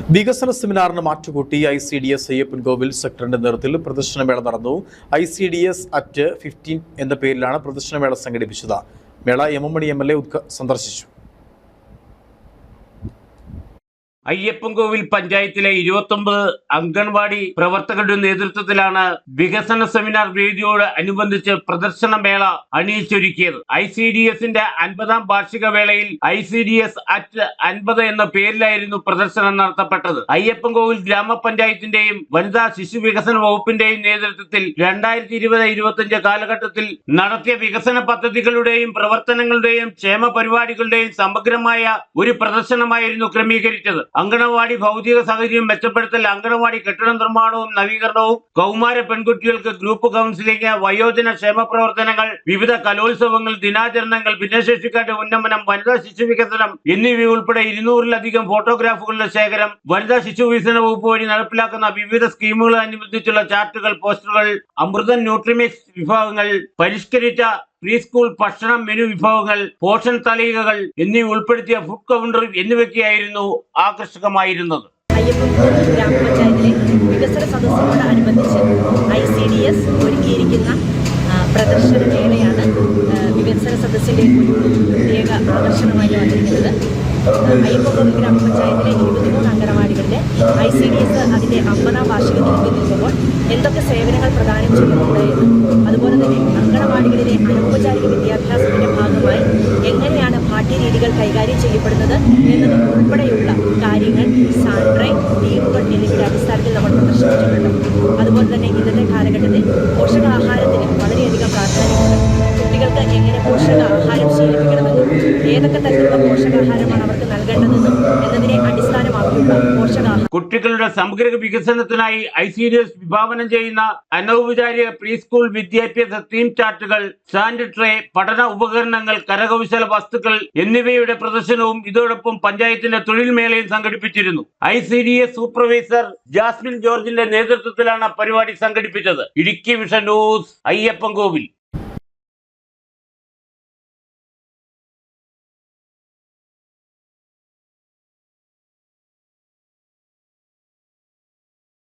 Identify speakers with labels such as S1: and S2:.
S1: വികസന സെമിനാറിന് മാറ്റുകൂട്ടി I C D S Ayyappan Kovil സെക്ടറിന്റെ നേതൃത്വത്തിൽ പ്രദർശനമേള നടന്നു. I C D S at fifteen എന്ന പേരിലാണ് പ്രദർശനമേള സംഘടിപ്പിച്ചത്. മേള M M Mani M L A സന്ദർശിച്ചു.
S2: അയ്യപ്പൻകോവിൽ പഞ്ചായത്തിലെ ഇരുപത്തൊമ്പത് അംഗൻവാടി പ്രവർത്തകരുടെ നേതൃത്വത്തിലാണ് വികസന സെമിനാർ വേദിയോട് അനുബന്ധിച്ച് പ്രദർശന മേള അണിയിച്ചൊരുക്കിയത്. ഐ സി ഡി എസിന്റെ അൻപതാം വാർഷിക വേളയിൽ I C D S at അൻപത് എന്ന പേരിലായിരുന്നു പ്രദർശനം നടത്തപ്പെട്ടത്. അയ്യപ്പൻകോവിൽ ഗ്രാമപഞ്ചായത്തിന്റെയും വനിതാ ശിശു വികസന വകുപ്പിന്റെയും നേതൃത്വത്തിൽ രണ്ടായിരത്തി ഇരുപത് ഇരുപത്തിയഞ്ച് കാലഘട്ടത്തിൽ നടത്തിയ വികസന പദ്ധതികളുടെയും പ്രവർത്തനങ്ങളുടെയും ക്ഷേമ പരിപാടികളുടെയും സമഗ്രമായ ഒരു പ്രദർശനമായിരുന്നു ക്രമീകരിച്ചത്. അങ്കണവാടി ഭൗതിക സാഹചര്യം മെച്ചപ്പെടുത്തൽ അങ്കണവാടി കെട്ടിട നിർമ്മാണവും നവീകരണവും കൗമാര പെൺകുട്ടികൾക്ക് ഗ്രൂപ്പ് കൗൺസിലിംഗ് വയോജന ക്ഷേമ പ്രവർത്തനങ്ങൾ വിവിധ കലോത്സവങ്ങൾ ദിനാചരണങ്ങൾ ഭിന്നശേഷിക്കാരുടെ ഉന്നമനം വനിതാ ശിശു വികസനം എന്നിവ ഉൾപ്പെടെ ഇരുന്നൂറിലധികം ഫോട്ടോഗ്രാഫുകളുടെ ശേഖരം വനിതാ ശിശു വികസന വകുപ്പ് വഴി നടപ്പിലാക്കുന്ന വിവിധ സ്കീമുകൾ അനുബന്ധിച്ചുള്ള ചാർട്ടുകൾ പോസ്റ്ററുകൾ അമൃതൻ ന്യൂട്രിമിക്സ് വിഭാഗങ്ങൾ പരിഷ്കരിച്ച പ്രീ സ്കൂൾ ഭക്ഷണം മെനു വിഭവങ്ങൾ പോഷൻ തളികകൾ എന്നിവ ഉൾപ്പെടുത്തിയ ഫുഡ് കൗണ്ടർ എന്നിവയ്ക്കായിരുന്നു ആകർഷകമായിരുന്നത്.
S3: അയ്യപ്പൻകോവിൽ ഗ്രാമപഞ്ചായത്തിലെ ഐ സി ഡി എസ് ഒരുക്കിയിരിക്കുന്ന പ്രദർശന പ്രത്യേക ഇരുപത്തിമൂന്ന് അംഗനവാടികളിലെ ഐ സി ഡി എസ് അമ്പതാം നിൽക്കുമ്പോൾ എന്തൊക്കെ സേവനങ്ങൾ പ്രദാനം ചെയ്യുന്നുണ്ട് എന്നും അതുപോലെ തന്നെ അംഗനവാടികളിലെ അനൗപചാരിക വിദ്യാഭ്യാസത്തിന്റെ ഭാഗമായി പാഠ്യരീതികൾ കൈകാര്യം ചെയ്യപ്പെടുന്നത് എന്നത് ഉൾപ്പെടെയുള്ള കാര്യങ്ങൾ സാൻഡ്രൈ ടീമുകൾ എന്നിവയുടെ അടിസ്ഥാനത്തിൽ നമ്മൾ പ്രദർശിപ്പിച്ചിട്ടുണ്ട്. അതുപോലെ തന്നെ ഇന്നത്തെ കാലഘട്ടത്തിൽ പോഷകാഹാരത്തിന് വളരെയധികം പ്രാധാന്യമുണ്ട്. കുട്ടികൾക്ക് എങ്ങനെ പോഷകാഹാരം ശീലിപ്പിക്കണമെന്നും ഏതൊക്കെ തരത്തിലുള്ള പോഷകാഹാരമാണ്
S2: കുട്ടികളുടെ സമഗ്ര വികസനത്തിനായി ഐ സി ഡി എസ് വിഭാവനം ചെയ്യുന്ന അനൗപചാരിക പ്രീ സ്കൂൾ വിദ്യാഭ്യാസ തീം ചാർട്ടുകൾ സാനിറ്ററി പഠന ഉപകരണങ്ങൾ കരകൗശല വസ്തുക്കൾ എന്നിവയുടെ പ്രദർശനവും ഇതോടൊപ്പം പഞ്ചായത്തിന്റെ തൊഴിൽ മേളയും സംഘടിപ്പിച്ചിരുന്നു. I C D S supervisor Jasmine ജോർജിന്റെ നേതൃത്വത്തിലാണ് പരിപാടി സംഘടിപ്പിച്ചത്. Idukki vision news Ayyappankovil.